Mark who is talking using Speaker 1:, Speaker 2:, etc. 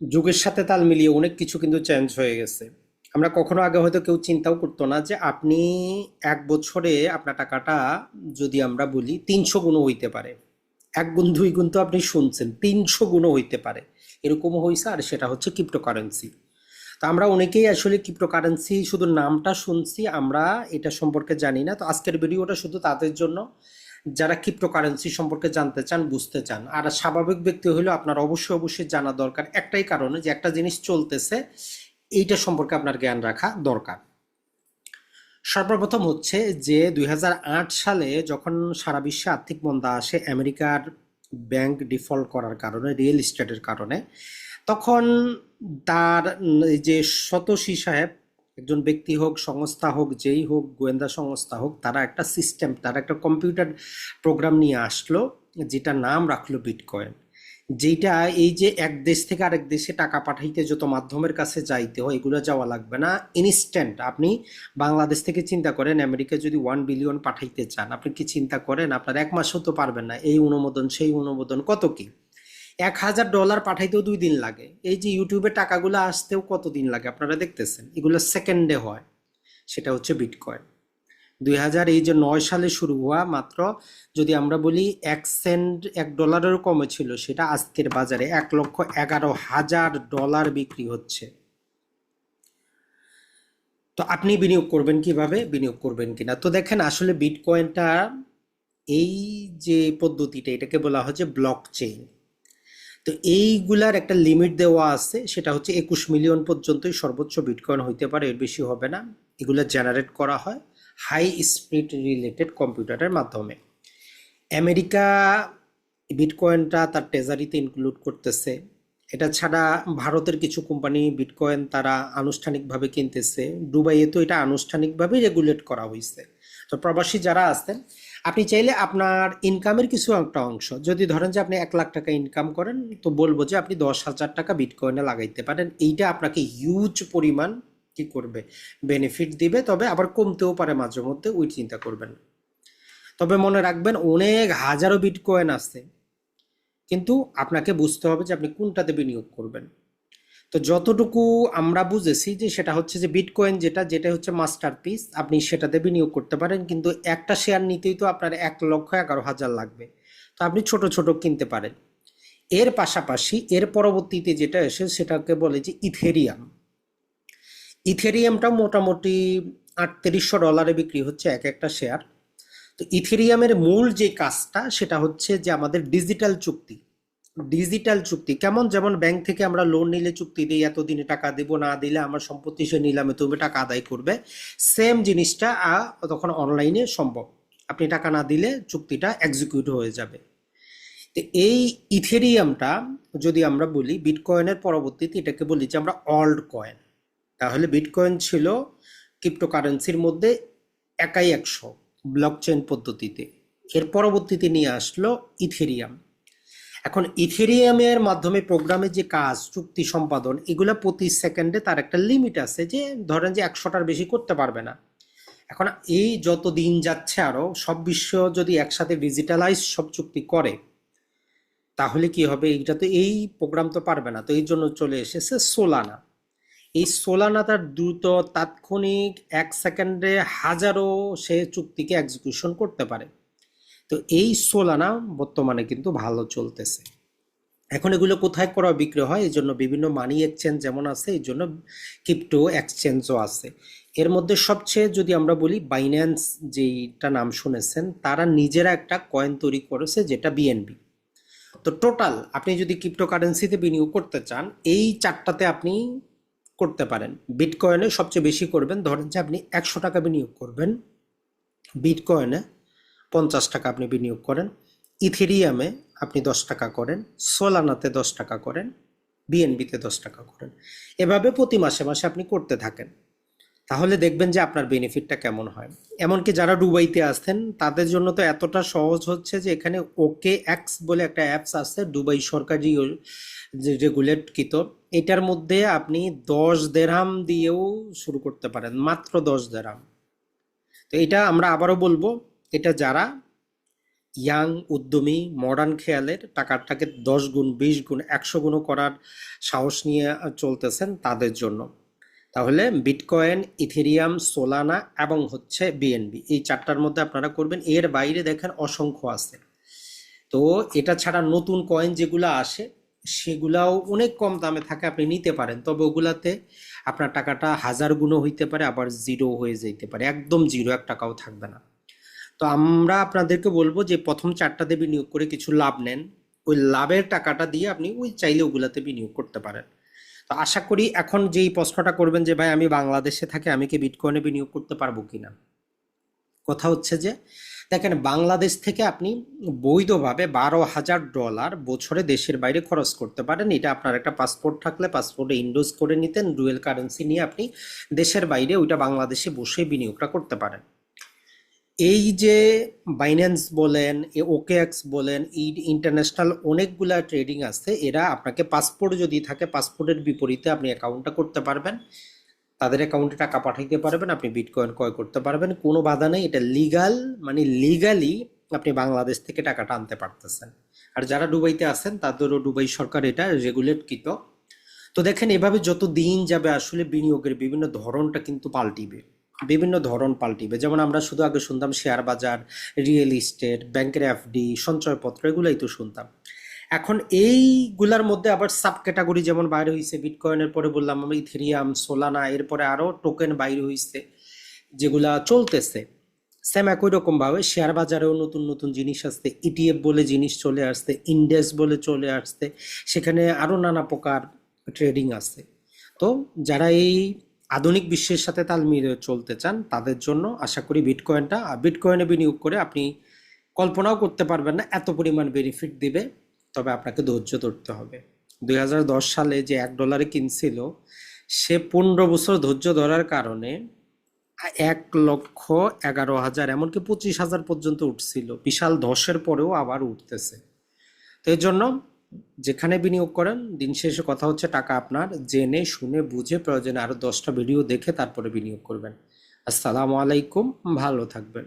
Speaker 1: যুগের সাথে তাল মিলিয়ে অনেক কিছু কিন্তু চেঞ্জ হয়ে গেছে। আমরা কখনো আগে হয়তো কেউ চিন্তাও করতো না যে আপনি এক বছরে আপনার টাকাটা যদি আমরা বলি তিনশো গুণও হইতে পারে। এক গুণ, দুই গুণ তো আপনি শুনছেন, তিনশো গুণও হইতে পারে। এরকমও হয়েছে আর সেটা হচ্ছে ক্রিপ্টোকারেন্সি তো আমরা অনেকেই আসলে ক্রিপ্টোকারেন্সি শুধু নামটা শুনছি, আমরা এটা সম্পর্কে জানি না। তো আজকের ভিডিওটা শুধু তাদের জন্য। যারা ক্রিপ্টোকারেন্সি সম্পর্কে জানতে চান, বুঝতে চান। আর স্বাভাবিক ব্যক্তি হলেও আপনার অবশ্যই অবশ্যই জানা দরকার। একটাই কারণে যে একটা জিনিস চলতেছে, এইটা সম্পর্কে আপনার জ্ঞান রাখা দরকার। সর্বপ্রথম হচ্ছে যে দুই হাজার আট সালে যখন সারা বিশ্বে আর্থিক মন্দা আসে আমেরিকার ব্যাংক ডিফল্ট করার কারণে, রিয়েল এস্টেটের কারণে, তখন তার যে সতোষী সাহেব একজন ব্যক্তি হোক, সংস্থা হোক, যেই হোক, গোয়েন্দা সংস্থা হোক, তারা একটা সিস্টেম তারা একটা কম্পিউটার প্রোগ্রাম নিয়ে আসলো যেটা নাম রাখল বিটকয়েন যেটা এই যে এক দেশ থেকে আরেক দেশে টাকা পাঠাইতে যত মাধ্যমের কাছে যাইতে হয়, এগুলো যাওয়া লাগবে না। ইনস্ট্যান্ট আপনি বাংলাদেশ থেকে চিন্তা করেন, আমেরিকা যদি ওয়ান বিলিয়ন পাঠাইতে চান, আপনি কি চিন্তা করেন? আপনার এক মাসও তো পারবেন না, এই অনুমোদন, সেই অনুমোদন, কত কি? এক হাজার ডলার পাঠাইতেও দুই দিন লাগে। এই যে ইউটিউবে টাকাগুলো আসতেও কত দিন লাগে আপনারা দেখতেছেন? এগুলো সেকেন্ডে হয়। সেটা হচ্ছে বিটকয়েন দুই হাজার এই যে নয় সালে শুরু হওয়া মাত্র, যদি আমরা বলি এক সেন্ট এক ডলারেরও কমে ছিল, সেটা আজকের বাজারে এক লক্ষ এগারো হাজার ডলার বিক্রি হচ্ছে। তো আপনি বিনিয়োগ করবেন কীভাবে? বিনিয়োগ করবেন কিনা? তো দেখেন, আসলে বিটকয়েনটা এই যে পদ্ধতিটা, এটাকে বলা হচ্ছে ব্লক চেইন তো এইগুলার একটা লিমিট দেওয়া আছে, সেটা হচ্ছে একুশ মিলিয়ন পর্যন্তই সর্বোচ্চ বিটকয়েন হইতে পারে, এর বেশি হবে না। এগুলো জেনারেট করা হয় হাই স্পিড রিলেটেড কম্পিউটারের মাধ্যমে। আমেরিকা বিটকয়েনটা তার ট্রেজারিতে ইনক্লুড করতেছে। এটা ছাড়া ভারতের কিছু কোম্পানি বিটকয়েন তারা আনুষ্ঠানিকভাবে কিনতেছে। দুবাইয়ে তো এটা আনুষ্ঠানিকভাবে রেগুলেট করা হয়েছে তো প্রবাসী যারা আছেন আপনি চাইলে আপনার ইনকামের কিছু একটা অংশ, যদি ধরেন যে আপনি এক লাখ টাকা ইনকাম করেন, তো বলব যে আপনি দশ হাজার টাকা বিটকয়েনে লাগাইতে পারেন। এইটা আপনাকে হিউজ পরিমাণ কি করবে? বেনিফিট দিবে, তবে আবার কমতেও পারে মাঝে মধ্যে, ওই চিন্তা করবেন তবে মনে রাখবেন, অনেক হাজারো বিটকয়েন আছে। কিন্তু আপনাকে বুঝতে হবে যে আপনি কোনটাতে বিনিয়োগ করবেন। তো যতটুকু আমরা বুঝেছি যে সেটা হচ্ছে যে বিটকয়েন যেটা যেটা হচ্ছে মাস্টার পিস আপনি সেটাতে বিনিয়োগ করতে পারেন। কিন্তু একটা শেয়ার নিতেই তো আপনার এক লক্ষ এগারো হাজার লাগবে। তো আপনি ছোট ছোট কিনতে পারেন। এর পাশাপাশি এর পরবর্তীতে যেটা এসে সেটাকে বলে যে ইথেরিয়াম ইথেরিয়ামটা মোটামুটি আটত্রিশশো ডলারে বিক্রি হচ্ছে এক একটা শেয়ার তো ইথেরিয়ামের মূল যে কাজটা সেটা হচ্ছে যে আমাদের ডিজিটাল চুক্তি। ডিজিটাল চুক্তি। কেমন? যেমন ব্যাংক থেকে আমরা লোন নিলে চুক্তি দিই, এতদিনে টাকা দেবো, না দিলে আমার সম্পত্তি সে নিলামে, তুমি টাকা আদায় করবে। সেম জিনিসটা তখন অনলাইনে সম্ভব। আপনি টাকা না দিলে চুক্তিটা এক্সিকিউট হয়ে যাবে। তো এই ইথেরিয়ামটা, যদি আমরা বলি বিটকয়েনের পরবর্তীতে এটাকে বলি যে আমরা অল্ড কয়েন তাহলে বিটকয়েন ছিল ক্রিপ্টোকারেন্সির মধ্যে একাই একশো ব্লকচেন পদ্ধতিতে। এর পরবর্তীতে নিয়ে আসলো ইথেরিয়াম। এখন ইথেরিয়ামের মাধ্যমে প্রোগ্রামের যে কাজ, চুক্তি সম্পাদন, এগুলো প্রতি সেকেন্ডে তার একটা লিমিট আছে যে, ধরেন যে একশোটার বেশি করতে পারবে না। এখন এই যত দিন যাচ্ছে আরও সব বিশ্ব যদি একসাথে ডিজিটালাইজ সব চুক্তি করে, তাহলে কি হবে? এইটা তো, এই প্রোগ্রাম তো পারবে না। তো এই জন্য চলে এসেছে সোলানা এই সোলানা তার দ্রুত তাৎক্ষণিক এক সেকেন্ডে হাজারো সে চুক্তিকে এক্সিকিউশন করতে পারে। তো এই সোলানা বর্তমানে কিন্তু ভালো চলতেছে। এখন এগুলো কোথায় করা বিক্রি হয়? এই জন্য বিভিন্ন মানি এক্সচেঞ্জ যেমন আছে, এই জন্য ক্রিপ্টো এক্সচেঞ্জও আছে। এর মধ্যে সবচেয়ে যদি আমরা বলি বাইন্যান্স যেইটা নাম শুনেছেন, তারা নিজেরা একটা কয়েন তৈরি করেছে যেটা বিএনবি তো টোটাল আপনি যদি ক্রিপ্টোকারেন্সিতে বিনিয়োগ করতে চান, এই চারটাতে আপনি করতে পারেন। বিটকয়েনে সবচেয়ে বেশি করবেন, ধরেন যে আপনি একশো টাকা বিনিয়োগ করবেন। বিটকয়েনে পঞ্চাশ টাকা আপনি বিনিয়োগ করেন। ইথেরিয়ামে আপনি দশ টাকা করেন, সোলানাতে দশ টাকা করেন, বিএনবিতে দশ টাকা করেন। এভাবে প্রতি মাসে মাসে আপনি করতে থাকেন। তাহলে দেখবেন যে আপনার বেনিফিটটা কেমন হয়। এমনকি যারা দুবাইতে আসছেন, তাদের জন্য তো এতটা সহজ হচ্ছে যে এখানে ওকে অ্যাক্স বলে একটা অ্যাপস আছে, দুবাই সরকারি রেগুলেটকৃত এটার মধ্যে আপনি দশ দেড়হাম দিয়েও শুরু করতে পারেন, মাত্র দশ দেড়হাম তো এটা আমরা আবারও বলব এটা যারা ইয়াং উদ্যমী মডার্ন খেয়ালের টাকাটাকে দশ গুণ, বিশ গুণ, একশো গুণও করার সাহস নিয়ে চলতেছেন তাদের জন্য। তাহলে বিটকয়েন ইথেরিয়াম সোলানা এবং হচ্ছে বিএনবি এই চারটার মধ্যে আপনারা করবেন। এর বাইরে দেখেন অসংখ্য আছে। তো এটা ছাড়া নতুন কয়েন যেগুলো আসে, সেগুলাও অনেক কম দামে থাকে, আপনি নিতে পারেন। তবে ওগুলাতে আপনার টাকাটা হাজার গুণও হইতে পারে, আবার জিরো হয়ে যেতে পারে। একদম জিরো এক টাকাও থাকবে না। তো আমরা আপনাদেরকে বলব যে প্রথম চারটাতে বিনিয়োগ করে কিছু লাভ নেন। ওই লাভের টাকাটা দিয়ে আপনি ওই চাইলে ওগুলাতে বিনিয়োগ করতে পারেন। তো আশা করি এখন যেই প্রশ্নটা করবেন যে, ভাই, আমি বাংলাদেশে থাকি, আমি কি বিটকয়েনে বিনিয়োগ করতে পারব কিনা? কথা হচ্ছে যে, দেখেন, বাংলাদেশ থেকে আপনি বৈধভাবে বারো হাজার ডলার বছরে দেশের বাইরে খরচ করতে পারেন। এটা আপনার একটা পাসপোর্ট থাকলে পাসপোর্টে ইন্ডোজ করে নিতেন, ডুয়েল কারেন্সি নিয়ে আপনি দেশের বাইরে ওইটা বাংলাদেশে বসে বিনিয়োগটা করতে পারেন। এই যে বাইন্যান্স বলেন ওকেএক্স বলেন, এই ইন্টারন্যাশনাল অনেকগুলা ট্রেডিং আছে, এরা আপনাকে পাসপোর্ট যদি থাকে পাসপোর্টের বিপরীতে আপনি অ্যাকাউন্টটা করতে পারবেন। তাদের অ্যাকাউন্টে টাকা পাঠাইতে পারবেন, আপনি বিটকয়েন ক্রয় করতে পারবেন। কোনো বাধা নেই, এটা লিগাল মানে লিগালি আপনি বাংলাদেশ থেকে টাকাটা আনতে পারতেছেন। আর যারা দুবাইতে আছেন, তাদেরও দুবাই সরকার এটা রেগুলেটকৃত তো দেখেন, এভাবে যত দিন যাবে আসলে বিনিয়োগের বিভিন্ন ধরনটা কিন্তু পাল্টিবে। বিভিন্ন ধরন পাল্টিবে। যেমন আমরা শুধু আগে শুনতাম শেয়ার বাজার, রিয়েল ইস্টেট, ব্যাংকের এফডি, সঞ্চয়পত্র, এগুলোই তো শুনতাম। এখন এইগুলার মধ্যে আবার সাব ক্যাটাগরি যেমন বাইরে হয়েছে বিটকয়েনের পরে বললাম আমি ইথেরিয়াম, সোলানা, এরপরে আরও টোকেন বাইরে হয়েছে যেগুলা চলতেছে। সেম একই রকম ভাবে শেয়ার বাজারেও নতুন নতুন জিনিস আসছে, ইটিএফ বলে জিনিস চলে আসছে, ইন্ডেক্স বলে চলে আসছে, সেখানে আরও নানা প্রকার ট্রেডিং আছে। তো যারা এই আধুনিক বিশ্বের সাথে তাল মিলিয়ে চলতে চান, তাদের জন্য আশা করি বিটকয়েনটা বিটকয়েনে বিনিয়োগ করে আপনি কল্পনাও করতে পারবেন না এত পরিমাণ বেনিফিট দিবে, তবে আপনাকে ধৈর্য ধরতে হবে। দুই হাজার দশ সালে যে এক ডলারে কিনছিল, সে পনেরো বছর ধৈর্য ধরার কারণে এক লক্ষ এগারো হাজার, এমনকি পঁচিশ হাজার পর্যন্ত উঠছিল। বিশাল ধসের পরেও আবার উঠতেছে। তো এর জন্য যেখানে বিনিয়োগ করেন, দিন শেষে কথা হচ্ছে টাকা আপনার, জেনে, শুনে, বুঝে, প্রয়োজনে আরও দশটা ভিডিও দেখে তারপরে বিনিয়োগ করবেন। আসসালামু আলাইকুম, ভালো থাকবেন।